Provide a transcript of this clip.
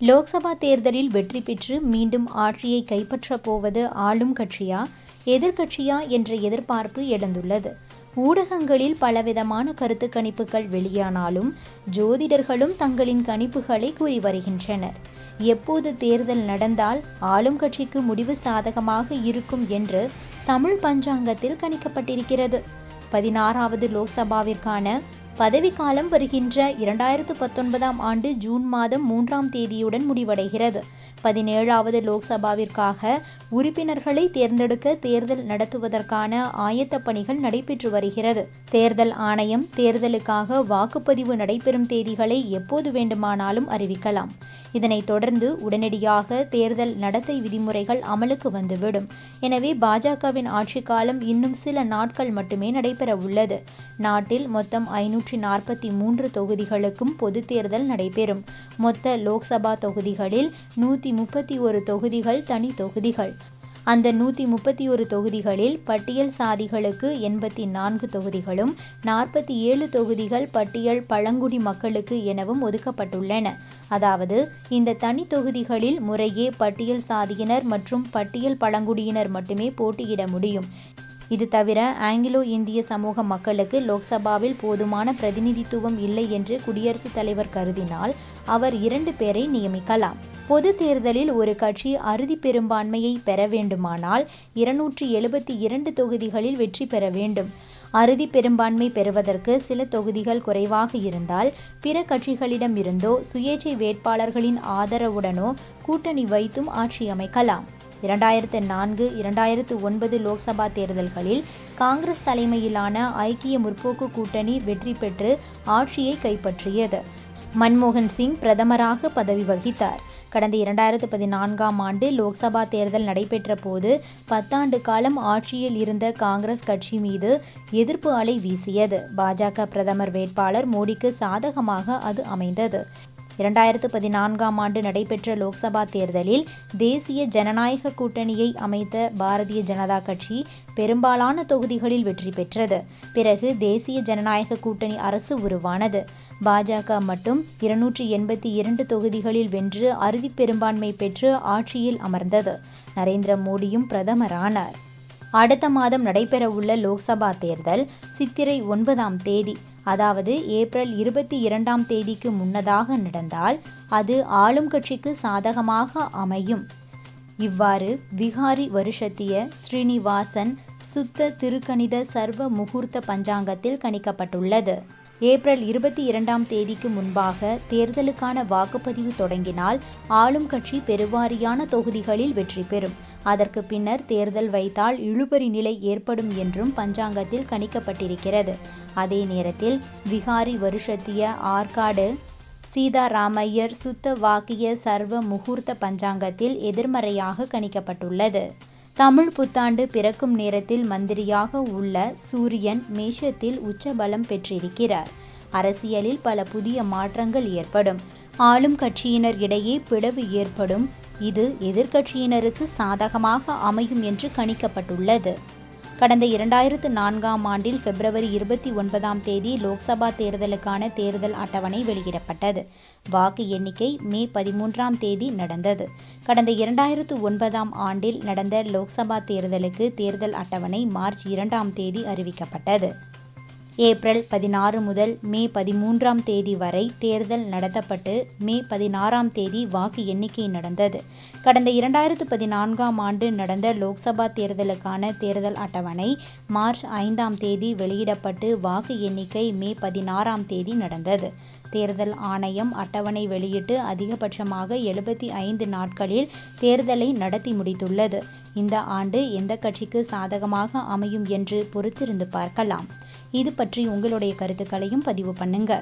லோக்சபா தேர்தலில் வெற்றி பெற்று மீண்டும் ஆட்சியை கைப்பற்றப் போவது ஆளும் கட்சியா எதிர்கட்சியா என்ற எதிர்பார்ப்பு எழுந்துள்ளது. ஊடகங்களில் பலவிதமான கருத்து கணிப்புகள் வெளியானாலும் ஜோதிடர்களும் தங்களின் கணிப்புகளை கூறி வருகின்றனர். எப்போது தேர்தல் நடந்தால் ஆளும் கட்சிக்கு முடிவு சாதகமாக இருக்கும் என்று தமிழ் பஞ்சாங்கத்தில் கணிக்கப்பட்டிருக்கிறது. பதினாறாவது லோக்சபாவிற்கான பதவிக்காலம் வருகின்ற இரண்டாயிரத்து பத்தொன்பதாம் ஆண்டு ஜூன் மாதம் மூன்றாம் தேதியுடன் முடிவடைகிறது. பதினேழாவது லோக்சபாவிற்காக உறுப்பினர்களை தேர்ந்தெடுக்க தேர்தல் நடத்துவதற்கான ஆயத்த பணிகள் நடைபெற்று வருகிறது. தேர்தல் ஆணையம் தேர்தலுக்காக வாக்குப்பதிவு நடைபெறும் தேதிகளை எப்போது வேண்டுமானாலும் அறிவிக்கலாம். இதனைத் தொடர்ந்து உடனடியாக தேர்தல் நடத்தை விதிமுறைகள் அமலுக்கு வந்துவிடும். எனவே பாஜகவின் ஆட்சி காலம் இன்னும் சில நாட்கள் மட்டுமே நடைபெற உள்ளது. நாட்டில் மொத்தம் ஐநூற்றி நாற்பத்தி மூன்று தொகுதிகளுக்கும் பொது தேர்தல் நடைபெறும். மொத்த லோக்சபா தொகுதிகளில் நூற்றி முப்பத்தி ஒரு தொகுதிகள் தனி தொகுதிகள். அந்த நூற்றி முப்பத்தி ஒரு தொகுதிகளில் பட்டியல் சாதிகளுக்கு எண்பத்தி நான்கு தொகுதிகளும் நாற்பத்தி ஏழு தொகுதிகள் பட்டியல் பழங்குடி மக்களுக்கு எனவும் ஒதுக்கப்பட்டுள்ளன. அதாவது இந்த தனி தொகுதிகளில் முறையே பட்டியல் சாதியினர் மற்றும் பட்டியல் பழங்குடியினர் மட்டுமே போட்டியிட முடியும். இது தவிர ஆங்கிலோ இந்திய சமூக மக்களுக்கு லோக்சபாவில் போதுமான பிரதிநிதித்துவம் இல்லை என்று குடியரசுத் தலைவர் கருதினால் அவர் இரண்டு பேரை நியமிக்கலாம். பொது தேர்தலில் ஒரு கட்சி அறுதி பெரும்பான்மையை பெற வேண்டுமானால் இருநூற்றி எழுபத்தி இரண்டு தொகுதிகளில் வெற்றி பெற வேண்டும். அறுதி பெரும்பான்மை பெறுவதற்கு சில தொகுதிகள் குறைவாக இருந்தால் பிற கட்சிகளிடம் இருந்தோ சுயேட்சை வேட்பாளர்களின் ஆதரவுடனோ கூட்டணி வைத்தும் ஆட்சி அமைக்கலாம். இரண்டாயிரத்து நான்கு இரண்டாயிரத்து ஒன்பது லோக்சபா தேர்தல்களில் காங்கிரஸ் தலைமையிலான ஐக்கிய முற்போக்கு கூட்டணி வெற்றி பெற்று ஆட்சியை கைப்பற்றியது. மன்மோகன் சிங் பிரதமராக பதவி வகித்தார். கடந்த இரண்டாயிரத்து பதினான்காம் ஆண்டு லோக்சபா தேர்தல் நடைபெற்ற போது பத்தாண்டு காலம் ஆட்சியில் இருந்த காங்கிரஸ் கட்சி மீது எதிர்ப்பு அலை வீசியது. பாஜக பிரதமர் வேட்பாளர் மோடிக்கு சாதகமாக அது அமைந்தது. இரண்டாயிரத்து பதினான்காம் ஆண்டு நடைபெற்ற லோக்சபா தேர்தலில் தேசிய ஜனநாயக கூட்டணியை அமைத்த பாரதிய ஜனதா கட்சி பெரும்பாலான தொகுதிகளில் வெற்றி பெற்றது. பிறகு தேசிய ஜனநாயக கூட்டணி அரசு உருவானது. பாஜக மட்டும் இருநூற்றி எண்பத்தி இரண்டு தொகுதிகளில் வென்று அறுதி பெரும்பான்மை பெற்று ஆட்சியில் அமர்ந்தது. நரேந்திர மோடியும் பிரதமரானார். அடுத்த மாதம் நடைபெறவுள்ள லோக்சபா தேர்தல் சித்திரை ஒன்பதாம் தேதி அதாவது ஏப்ரல் இருபத்தி இரண்டாம் தேதிக்கு முன்னதாக நடந்தால் அது ஆளும் கட்சிக்கு சாதகமாக அமையும். இவ்வாறு விகாரி வருஷத்திய ஸ்ரீனிவாசன் சுத்த திருக்கணித சர்வ முகூர்த்த பஞ்சாங்கத்தில் கணிக்கப்பட்டுள்ளது. ஏப்ரல் இருபத்தி இரண்டாம் தேதிக்கு முன்பாக தேர்தலுக்கான வாக்குப்பதிவு தொடங்கினால் ஆளும் கட்சி பெருவாரியான தொகுதிகளில் வெற்றி பெறும். அதற்கு பின்னர் தேர்தல் வைத்தால் இழுபறி நிலை ஏற்படும் என்றும் பஞ்சாங்கத்தில் கணிக்கப்பட்டிருக்கிறது. அதே நேரத்தில் விகாரி வருஷத்திய ஆற்காடு சீதாராமையர் சுத்த வாக்கிய சர்வ முகூர்த்த பஞ்சாங்கத்தில் எதிர்மறையாக கணிக்கப்பட்டுள்ளது. தமிழ் புத்தாண்டு பிறக்கும் நேரத்தில் மந்திரியாக உள்ள சூரியன் மேஷத்தில் உச்சபலம் பெற்றிருக்கிறார். அரசியலில் பல புதிய மாற்றங்கள் ஏற்படும். ஆளும் கட்சியினர் இடையே பிளவு ஏற்படும். இது எதிர்க்கட்சியினருக்கு சாதகமாக அமையும் என்று கணிக்கப்பட்டுள்ளது. கடந்த இரண்டாயிரத்து நான்காம் ஆண்டில் பிப்ரவரி இருபத்தி ஒன்பதாம் தேதி லோக்சபா தேர்தலுக்கான தேர்தல் அட்டவணை வெளியிடப்பட்டது. வாக்கு எண்ணிக்கை மே பதிமூன்றாம் தேதி நடந்தது. கடந்த இரண்டாயிரத்து ஒன்பதாம் ஆண்டில் நடந்த லோக்சபா தேர்தலுக்கு தேர்தல் அட்டவணை மார்ச் இரண்டாம் தேதி அறிவிக்கப்பட்டது. ஏப்ரல் பதினாறு முதல் மே பதிமூன்றாம் தேதி வரை தேர்தல் நடத்தப்பட்டு மே பதினாறாம் தேதி வாக்கு எண்ணிக்கை நடந்தது. கடந்த இரண்டாயிரத்து பதினான்காம் ஆண்டு நடந்த லோக்சபா தேர்தலுக்கான தேர்தல் அட்டவணை மார்ச் ஐந்தாம் தேதி வெளியிடப்பட்டு வாக்கு எண்ணிக்கை மே பதினாறாம் தேதி நடந்தது. தேர்தல் ஆணையம் அட்டவணை வெளியிட்டு அதிகபட்சமாக எழுபத்தி ஐந்து நாட்களில் தேர்தலை நடத்தி முடித்துள்ளது. இந்த ஆண்டு எந்த கட்சிக்கு சாதகமாக அமையும் என்று பொறுத்திருந்து பார்க்கலாம். இது பற்றி உங்களுடைய கருத்துக்களையும் பதிவு பண்ணுங்க.